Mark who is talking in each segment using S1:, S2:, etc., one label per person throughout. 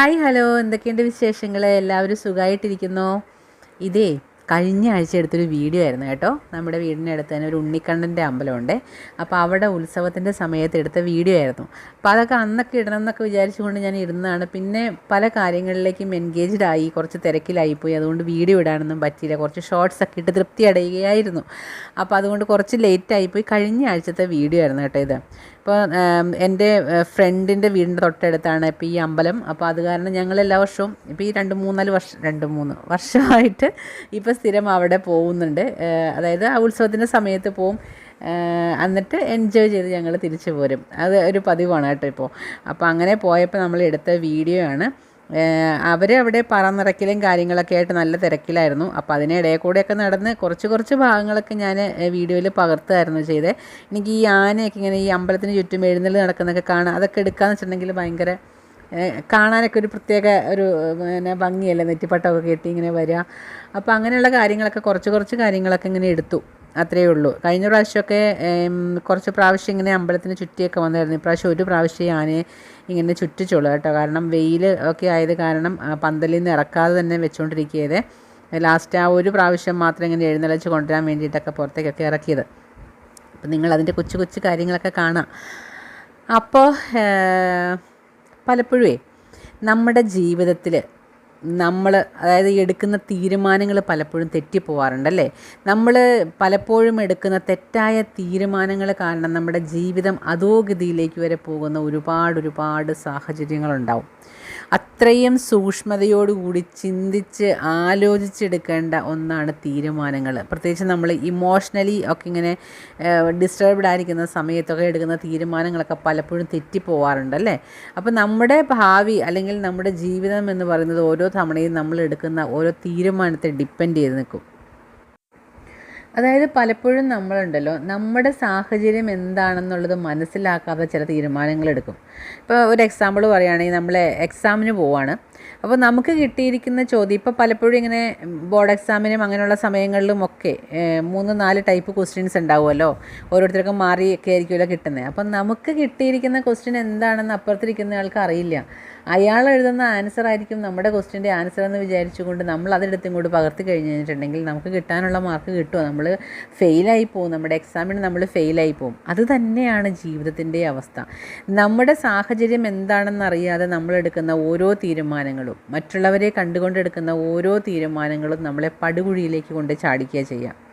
S1: Hi hello. എന്തൊക്കെയുണ്ട് വിശേഷങ്ങൾ എല്ലാവരും സുഖമായിട്ടിരിക്കുന്നു ഇതേ കഴിഞ്ഞ ആഴ്ച എടുത്തൊരു വീഡിയോ ആയിരുന്നു കേട്ടോ. നമ്മുടെ വീടിന്റെ അടുത്ത് തന്നെ ഒരു ഉണ്ണിക്കണ്ണന്റെ അമ്പലമുണ്ട്. അപ്പോൾ അവിടെ ഉത്സവത്തിന്റെ സമയത്ത് എടുത്ത വീഡിയോ ആയിരുന്നു. അപ്പോൾ അതൊക്കെ അന്നൊക്കെ ഇടണം എന്നൊക്കെ വിചാരിച്ചുകൊണ്ട് ഞാൻ ഇരുന്നതാണ്. പിന്നെ പല കാര്യങ്ങളിലേക്കും എൻഗേജ്ഡ് ആയി കുറച്ച് തിരക്കിലായി പോയി. അതുകൊണ്ട് വീഡിയോ ഇടാനൊന്നും പറ്റിയില്ല. കുറച്ച് ഷോർട്സ് ഒക്കെ ഇട്ട് തൃപ്തി അടയുകയായിരുന്നു അപ്പോൾ അതുകൊണ്ട് കുറച്ച് ലേറ്റ് ആയിപ്പോയി കഴിഞ്ഞ ആഴ്ചത്തെ വീഡിയോ ആയിരുന്നു കേട്ടോ ഇത്. ഇപ്പോൾ എന്റെ ഫ്രണ്ടിന്റെ വീടിന്റെ തൊട്ടടുത്താണ് ഇപ്പോൾ ഈ അമ്പലം. അപ്പോൾ അത് കാരണം ഞങ്ങൾ എല്ലാ വർഷവും ഇപ്പോൾ ഈ രണ്ട് മൂന്നാൽ വർഷം രണ്ട് മൂന്ന് വർഷമായിട്ട് ഇപ്പോൾ സ്ഥിരം അവിടെ പോകുന്നുണ്ട്. അതായത് ആ ഉത്സവത്തിന്റെ സമയത്ത് പോവും. എന്നിട്ട് എൻജോയ് ചെയ്ത് ഞങ്ങൾ തിരിച്ചു പോരും അത് ഒരു പതിവാണ് കേട്ടോ ഇപ്പോൾ. അപ്പോൾ അങ്ങനെ പോയപ്പോൾ നമ്മൾ എടുത്ത വീഡിയോ ആണ് അവർ അവിടെ പറന്നിറക്കലും കാര്യങ്ങളൊക്കെ ആയിട്ട് നല്ല തിരക്കിലായിരുന്നു. അപ്പോൾ അതിനിടയിൽ കൂടെയൊക്കെ നടന്ന് കുറച്ച് കുറച്ച് ഭാഗങ്ങളൊക്കെ ഞാൻ വീഡിയോയിൽ പകർത്തുമായിരുന്നു ചെയ്തത് എനിക്ക് ഈ ആനയൊക്കെ ഇങ്ങനെ ഈ അമ്പലത്തിന് ചുറ്റും എഴുന്നള്ളി നടക്കുന്നതൊക്കെ കാണാം അതൊക്കെ എടുക്കാന്ന് വെച്ചിട്ടുണ്ടെങ്കിൽ ഭയങ്കര കാണാനൊക്കെ ഒരു പ്രത്യേക ഒരു പിന്നെ ഭംഗിയല്ലേ? നെറ്റിപ്പട്ടമൊക്കെ കെട്ടി ഇങ്ങനെ വരിക. അപ്പോൾ അങ്ങനെയുള്ള കാര്യങ്ങളൊക്കെ കുറച്ച് കുറച്ച് കാര്യങ്ങളൊക്കെ ഇങ്ങനെ എടുത്തു. അത്രയേ ഉള്ളൂ. കഴിഞ്ഞ പ്രാവശ്യമൊക്കെ കുറച്ച് പ്രാവശ്യം ഇങ്ങനെ അമ്പലത്തിന് ചുറ്റിയൊക്കെ വന്നായിരുന്നു. ഇപ്രാവശ്യം ഒരു പ്രാവശ്യം ആനയെ ഇങ്ങനെ ചുറ്റിച്ചുള്ളൂ കേട്ടോ. കാരണം വെയിൽ ഒക്കെ ആയത് കാരണം പന്തലിൽ നിന്ന് ഇറക്കാതെ തന്നെ വെച്ചുകൊണ്ടിരിക്കുകയത് ലാസ്റ്റ് ആ ഒരു പ്രാവശ്യം മാത്രം ഇങ്ങനെ എഴുന്നള്ളിച്ച് കൊണ്ടുവരാൻ വേണ്ടിയിട്ടൊക്കെ പുറത്തേക്കൊക്കെ ഇറക്കിയത്. അപ്പം നിങ്ങൾ അതിന്റെ കൊച്ചു കൊച്ചു കാര്യങ്ങളൊക്കെ കാണാം. അപ്പോൾ പലപ്പോഴേ നമ്മുടെ ജീവിതത്തിൽ നമ്മൾ അതായത് എടുക്കുന്ന തീരുമാനങ്ങൾ പലപ്പോഴും തെറ്റിപ്പോവാറുണ്ടല്ലേ? നമ്മൾ പലപ്പോഴും എടുക്കുന്ന തെറ്റായ തീരുമാനങ്ങൾ കാരണം നമ്മുടെ ജീവിതം അധോഗതിയിലേക്ക് വരെ പോകുന്ന ഒരുപാട് ഒരുപാട് സാഹചര്യങ്ങളുണ്ടാവും. അത്രയും സൂക്ഷ്മതയോടുകൂടി ചിന്തിച്ച് ആലോചിച്ചെടുക്കേണ്ട ഒന്നാണ് തീരുമാനങ്ങൾ പ്രത്യേകിച്ച് നമ്മൾ ഇമോഷണലി ഒക്കെ ഇങ്ങനെ ഡിസ്റ്റർബ്ഡ് ആയിരിക്കുന്ന സമയത്തൊക്കെ എടുക്കുന്ന തീരുമാനങ്ങളൊക്കെ പലപ്പോഴും തെറ്റിപ്പോവാറുണ്ട് അല്ലേ അപ്പോൾ നമ്മുടെ ഭാവി അല്ലെങ്കിൽ നമ്മുടെ ജീവിതം എന്ന് പറയുന്നത് ഓരോ തവണയും നമ്മൾ എടുക്കുന്ന ഓരോ തീരുമാനത്തെ ഡിപ്പെൻഡ് ചെയ്ത് നിൽക്കും. അതായത് പലപ്പോഴും നമ്മളുണ്ടല്ലോ നമ്മുടെ സാഹചര്യം എന്താണെന്നുള്ളത് മനസ്സിലാക്കാതെ ചില തീരുമാനങ്ങൾ എടുക്കും. ഇപ്പോൾ ഒരു എക്സാമ്പിൾ പറയുകയാണെങ്കിൽ നമ്മൾ എക്സാമിന് പോവാണ്. അപ്പോൾ നമുക്ക് കിട്ടിയിരിക്കുന്ന ചോദ്യം ഇപ്പോൾ പലപ്പോഴും ഇങ്ങനെ ബോർഡ് എക്സാമിനും അങ്ങനെയുള്ള സമയങ്ങളിലും ഒക്കെ മൂന്ന് നാല് ടൈപ്പ് ക്വസ്റ്റ്യൻസ് ഉണ്ടാവുമല്ലോ? ഓരോരുത്തർക്കും മാറിയൊക്കെ ആയിരിക്കുമല്ലോ കിട്ടുന്നത്. അപ്പം നമുക്ക് കിട്ടിയിരിക്കുന്ന ക്വസ്റ്റ്യൻ എന്താണെന്ന് അപ്പുറത്തിരിക്കുന്ന ആൾക്ക് അറിയില്ല. അയാൾ എഴുതുന്ന ആൻസർ ആയിരിക്കും നമ്മുടെ ക്വസ്റ്റ്യന്റെ ആൻസർ എന്ന് വിചാരിച്ചുകൊണ്ട് നമ്മൾ അതെടുത്ത് ഇങ്ങോട്ട് പകർത്തി കഴിഞ്ഞ് കഴിഞ്ഞിട്ടുണ്ടെങ്കിൽ നമുക്ക് കിട്ടാനുള്ള മാർക്ക് കിട്ടുമോ? നമ്മൾ ഫെയിലായി പോകും നമ്മുടെ എക്സാമിന് നമ്മൾ ഫെയിലായി പോകും അത് തന്നെയാണ് ജീവിതത്തിന്റെ അവസ്ഥ. നമ്മുടെ സാഹചര്യം എന്താണെന്നറിയാതെ നമ്മൾ എടുക്കുന്ന ഓരോ തീരുമാനങ്ങളും മറ്റുള്ളവരെ കണ്ടുകൊണ്ടെടുക്കുന്ന ഓരോ തീരുമാനങ്ങളും നമ്മളെ പടുകുഴിയിലേക്ക് കൊണ്ട് ചാടിക്കുക ചെയ്യാം.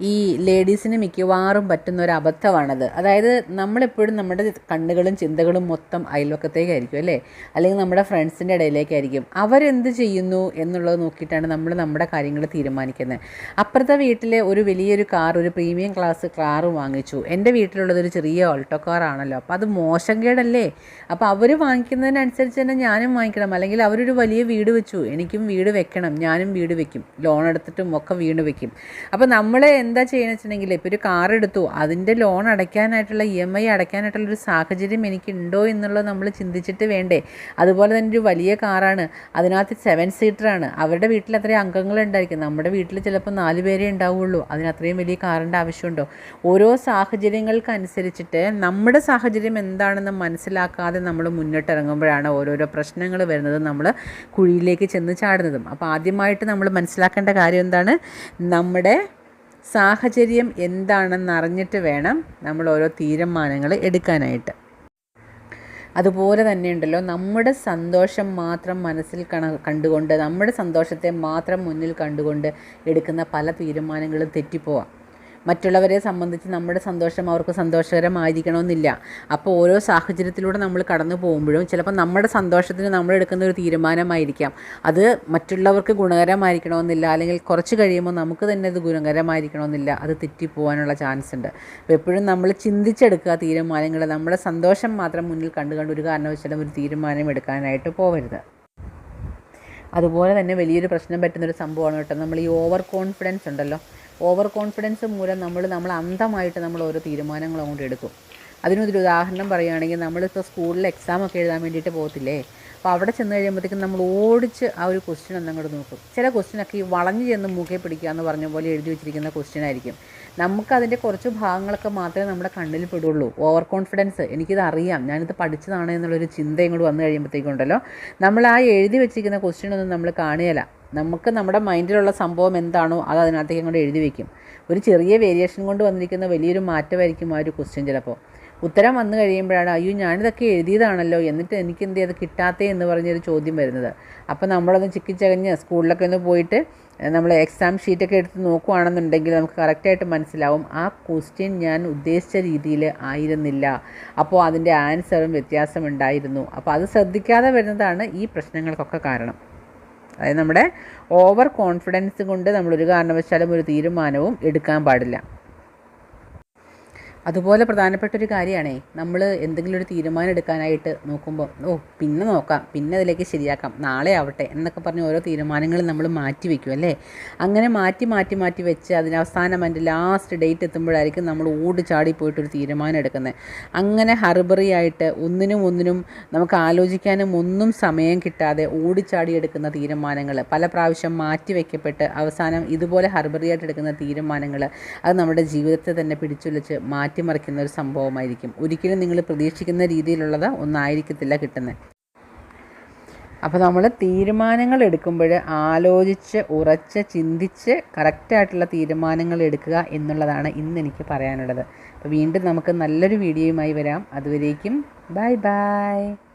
S1: ഈ ലേഡീസിന് മിക്കവാറും പറ്റുന്ന ഒരു അബദ്ധമാണത്. അതായത് നമ്മളെപ്പോഴും നമ്മുടെ കണ്ണുകളും ചിന്തകളും മൊത്തം അയൽവക്കത്തേക്കായിരിക്കും അല്ലേ? അല്ലെങ്കിൽ നമ്മുടെ ഫ്രണ്ട്സിന്റെ ഇടയിലേക്കായിരിക്കും. അവരെന്ത് ചെയ്യുന്നു എന്നുള്ളത് നോക്കിയിട്ടാണ് നമ്മൾ നമ്മുടെ കാര്യങ്ങൾ തീരുമാനിക്കുന്നത്. അപ്പുറത്തെ വീട്ടിലെ ഒരു വലിയൊരു കാർ ഒരു പ്രീമിയം ക്ലാസ് കാർ വാങ്ങിച്ചു. എന്റെ വീട്ടിലുള്ളത് ഒരു ചെറിയ ഓൾട്ടോ കാറാണല്ലോ അപ്പോൾ അത് മോശം കേടല്ലേ? അപ്പോൾ അവർ വാങ്ങിക്കുന്നതിനനുസരിച്ച് തന്നെ ഞാനും വാങ്ങിക്കണം. അല്ലെങ്കിൽ അവരൊരു വലിയ വീട് വെച്ചു. എനിക്കും വീട് വെക്കണം. ഞാനും വീട് വെക്കും. ലോൺ എടുത്തിട്ടും ഒക്കെ വീട് വെക്കും. അപ്പോൾ നമ്മൾ എന്താ ചെയ്യുന്നത് വെച്ചിട്ടുണ്ടെങ്കിൽ ഇപ്പോൾ ഒരു കാർ എടുത്തു അതിന്റെ ലോൺ അടയ്ക്കാനായിട്ടുള്ള ഇ എം ഐ അടയ്ക്കാനായിട്ടുള്ള ഒരു സാഹചര്യം എനിക്കുണ്ടോ എന്നുള്ളത് നമ്മൾ ചിന്തിച്ചിട്ട് വേണ്ടേ. അതുപോലെ തന്നെ ഒരു വലിയ കാറാണ് അതിനകത്ത് സെവൻ സീറ്ററാണ് അവരുടെ വീട്ടിൽ അത്രയും അംഗങ്ങൾ ഉണ്ടായിരിക്കും. നമ്മുടെ വീട്ടിൽ ചിലപ്പോൾ നാല് പേരെ ഉണ്ടാവുള്ളൂ. അതിന് അത്രയും വലിയ കാറിന്റെ ആവശ്യമുണ്ടോ? ഓരോ സാഹചര്യങ്ങൾക്കനുസരിച്ചിട്ട് നമ്മുടെ സാഹചര്യം എന്താണെന്ന് മനസ്സിലാക്കാതെ നമ്മൾ മുന്നിട്ടിറങ്ങുമ്പോഴാണ് ഓരോരോ പ്രശ്നങ്ങൾ വരുന്നത് നമ്മൾ കുഴിയിലേക്ക് ചെന്ന് ചാടുന്നതും. അപ്പോൾ ആദ്യമായിട്ട് നമ്മൾ മനസ്സിലാക്കേണ്ട കാര്യം എന്താണ്? നമ്മുടെ സാഹചര്യം എന്താണെന്ന് അറിഞ്ഞിട്ട് വേണം നമ്മൾ ഓരോ തീരുമാനങ്ങൾ എടുക്കാനായിട്ട്. അതുപോലെ തന്നെ ഉണ്ടല്ലോ നമ്മുടെ സന്തോഷം മാത്രം മനസ്സിൽ കണ കണ്ടുകൊണ്ട് നമ്മുടെ സന്തോഷത്തെ മാത്രം മുന്നിൽ കണ്ടുകൊണ്ട് എടുക്കുന്ന പല തീരുമാനങ്ങളും തെറ്റിപ്പോവാം. മറ്റുള്ളവരെ സംബന്ധിച്ച് നമ്മുടെ സന്തോഷം അവർക്ക് സന്തോഷകരമായിരിക്കണമെന്നില്ല. അപ്പോൾ ഓരോ സാഹചര്യത്തിലൂടെ നമ്മൾ കടന്നു പോകുമ്പോഴും ചിലപ്പോൾ നമ്മുടെ സന്തോഷത്തിന് നമ്മൾ എടുക്കുന്ന ഒരു തീരുമാനമായിരിക്കാം. അത് മറ്റുള്ളവർക്ക് ഗുണകരമായിരിക്കണമെന്നില്ല അല്ലെങ്കിൽ കുറച്ച് കഴിയുമ്പോൾ നമുക്ക് തന്നെ അത് ഗുണകരമായിരിക്കണമെന്നില്ല അത് തെറ്റിപ്പോവാനുള്ള ചാൻസ് ഉണ്ട്. അപ്പോൾ എപ്പോഴും നമ്മൾ ചിന്തിച്ചെടുക്കുക തീരുമാനങ്ങൾ നമ്മുടെ സന്തോഷം മാത്രം മുന്നിൽ കണ്ടു കണ്ട് ഒരു കാരണവശാലും ഒരു തീരുമാനം എടുക്കാനായിട്ട് പോകരുത് അതുപോലെ തന്നെ വലിയൊരു പ്രശ്നം പറ്റുന്നൊരു സംഭവമാണ് കേട്ടോ നമ്മൾ ഈ ഓവർ കോൺഫിഡൻസ് ഉണ്ടല്ലോ. ഓവർ കോൺഫിഡൻസ് മൂലം നമ്മൾ നമ്മൾ അന്ധമായിട്ട് നമ്മൾ ഓരോ തീരുമാനങ്ങളും അങ്ങോട്ട് എടുക്കും. അതിനൊരു ഉദാഹരണം പറയുകയാണെങ്കിൽ നമ്മളിപ്പോൾ സ്കൂളിൽ എക്സാം ഒക്കെ എഴുതാൻ വേണ്ടിയിട്ട് പോകത്തില്ലേ? അപ്പോൾ അവിടെ ചെന്ന് കഴിയുമ്പോഴത്തേക്കും നമ്മൾ ഓടിച്ച് ആ ഒരു ക്വസ്റ്റ്യൻ എന്നങ്ങോട്ട് നോക്കും. ചില ക്വസ്റ്റ്യനൊക്കെ ഈ വളഞ്ഞു ചെന്ന് മുഖേ പിടിക്കുക എന്ന് പറഞ്ഞ പോലെ എഴുതി വെച്ചിരിക്കുന്ന ക്വസ്റ്റ്യൻ ആയിരിക്കും. നമുക്കതിന്റെ കുറച്ച് ഭാഗങ്ങളൊക്കെ മാത്രമേ നമ്മുടെ കണ്ണിൽ പെടുള്ളൂ. ഓവർ കോൺഫിഡൻസ് എനിക്കിത് അറിയാം. ഞാനിത് പഠിച്ചതാണ് എന്നുള്ളൊരു ചിന്ത ഇങ്ങോട്ട് വന്നു കഴിയുമ്പോഴത്തേക്കുണ്ടല്ലോ നമ്മൾ ആ എഴുതി വെച്ചിരിക്കുന്ന ക്വസ്റ്റ്യൻ ഒന്നും നമ്മൾ കാണുകയില്ല. നമുക്ക് നമ്മുടെ മൈൻഡിലുള്ള സംഭവം എന്താണോ അത് അതിനകത്തേക്ക് അങ്ങോട്ട് എഴുതി വയ്ക്കും ഒരു ചെറിയ വേരിയേഷൻ കൊണ്ട് വന്നിരിക്കുന്ന വലിയൊരു മാറ്റമായിരിക്കും ആ ഒരു ക്വസ്റ്റ്യൻ ചിലപ്പോൾ. ഉത്തരം വന്നു കഴിയുമ്പോഴാണ് അയ്യോ ഞാനിതൊക്കെ എഴുതിയതാണല്ലോ എന്നിട്ട് എനിക്ക് എന്ത് ചെയ്ത് കിട്ടാത്തേ എന്ന് പറഞ്ഞൊരു ചോദ്യം വരുന്നത്. അപ്പോൾ നമ്മളൊന്ന് ചിക്കിച്ചകഞ്ഞ് സ്കൂളിലൊക്കെ ഒന്ന് പോയിട്ട് നമ്മൾ എക്സാം ഷീറ്റൊക്കെ എടുത്ത് നോക്കുകയാണെന്നുണ്ടെങ്കിൽ നമുക്ക് കറക്റ്റായിട്ട് മനസ്സിലാവും ആ ക്വസ്റ്റ്യൻ ഞാൻ ഉദ്ദേശിച്ച രീതിയിൽ ആയിരുന്നില്ല. അപ്പോൾ അതിന്റെ ആൻസറും വ്യത്യാസം ഉണ്ടായിരുന്നു. അപ്പോൾ അത് ശ്രദ്ധിക്കാതെ വരുന്നതാണ് ഈ പ്രശ്നങ്ങൾക്കൊക്കെ കാരണം. അതായത് നമ്മുടെ ഓവർ കോൺഫിഡൻസ് കൊണ്ട് നമ്മളൊരു കാരണവശാലും ഒരു തീരുമാനവും എടുക്കാൻ പാടില്ല. അതുപോലെ പ്രധാനപ്പെട്ട ഒരു കാര്യമാണേ നമ്മൾ എന്തെങ്കിലും ഒരു തീരുമാനം എടുക്കാനായിട്ട് നോക്കുമ്പോൾ ഓ പിന്നെ നോക്കാം പിന്നെ അതിലേക്ക് ശരിയാക്കാം നാളെ ആവട്ടെ എന്നൊക്കെ പറഞ്ഞ് ഓരോ തീരുമാനങ്ങളും നമ്മൾ മാറ്റി വയ്ക്കും അല്ലേ? അങ്ങനെ മാറ്റി മാറ്റി മാറ്റി വെച്ച് അതിന് അവസാനം അതിന്റെ ലാസ്റ്റ് ഡേറ്റ് എത്തുമ്പോഴായിരിക്കും നമ്മൾ ഓടി ചാടി പോയിട്ടൊരു തീരുമാനം എടുക്കുന്നത് അങ്ങനെ ഹർബറി ആയിട്ട് ഒന്നിനും ഒന്നിനും നമുക്ക് ആലോചിക്കാനും ഒന്നും സമയം കിട്ടാതെ ഓടിച്ചാടി എടുക്കുന്ന തീരുമാനങ്ങൾ പല പ്രാവശ്യം മാറ്റി വയ്ക്കപ്പെട്ട് അവസാനം ഇതുപോലെ ഹർബറിയായിട്ട് എടുക്കുന്ന തീരുമാനങ്ങൾ അത് നമ്മുടെ ജീവിതത്തെ തന്നെ പിടിച്ചുലച്ച് മാറ്റിമറിക്കുന്ന ഒരു സംഭവമായിരിക്കും. ഒരിക്കലും നിങ്ങൾ പ്രതീക്ഷിക്കുന്ന രീതിയിലുള്ളത് ഒന്നായിരിക്കത്തില്ല കിട്ടുന്നത്. അപ്പോൾ നമ്മൾ തീരുമാനങ്ങൾ എടുക്കുമ്പോൾ ആലോചിച്ച് ഉറച്ച് ചിന്തിച്ച് കറക്റ്റായിട്ടുള്ള തീരുമാനങ്ങൾ എടുക്കുക എന്നുള്ളതാണ് ഇന്ന് എനിക്ക് പറയാനുള്ളത്. അപ്പോൾ വീണ്ടും നമുക്ക് നല്ലൊരു വീഡിയോയുമായി വരാം. അതുവരേക്കും ബൈ ബൈ.